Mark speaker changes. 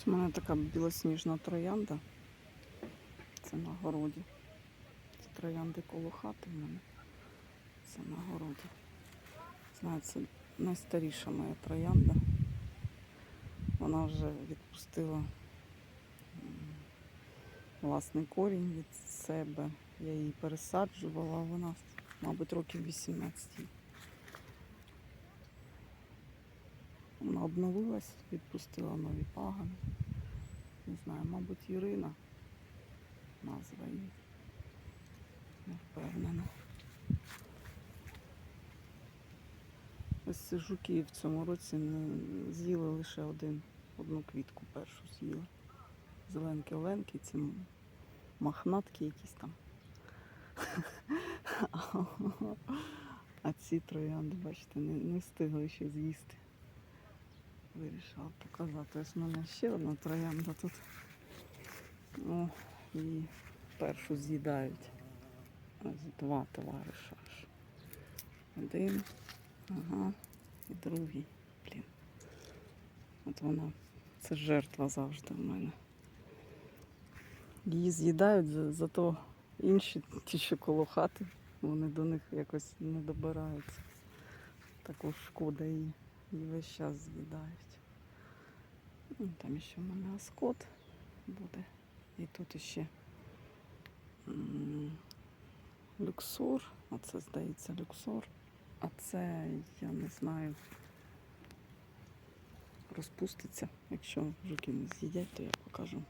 Speaker 1: Ось у мене така білосніжна троянда. Це на городі. Це троянди коло хати в мене. Це на городі. Знаю, це найстаріша моя троянда. Вона вже відпустила власний корінь від себе. Я її пересаджувала, вона, мабуть, років 18. Обновилась, відпустила нові пагани. Не знаю, мабуть, Ірина назва її. Не впевнена. Ось жуки в цьому році з'їли лише один, одну квітку першу з'їли. Зеленки оленки, ці махнатки якісь там. А ці троянди, бачите, не встигли ще з'їсти. Вирішила показати. Ось в мене ще одна троянда тут. О, і першу з'їдають. Ось два товариша. Один, ага, і другий. Блін. От вона, це жертва завжди в мене. Її з'їдають, зато інші, ті, що коло хати, вони до них якось не добираються. Також шкода її. Її весь час з'їдають. Ну, Там ще в мене аскот буде. І тут ще люксор. люксор. Оце здається люксор. А це я не знаю. Розпуститься. Якщо жуки не з'їдять, то я покажу.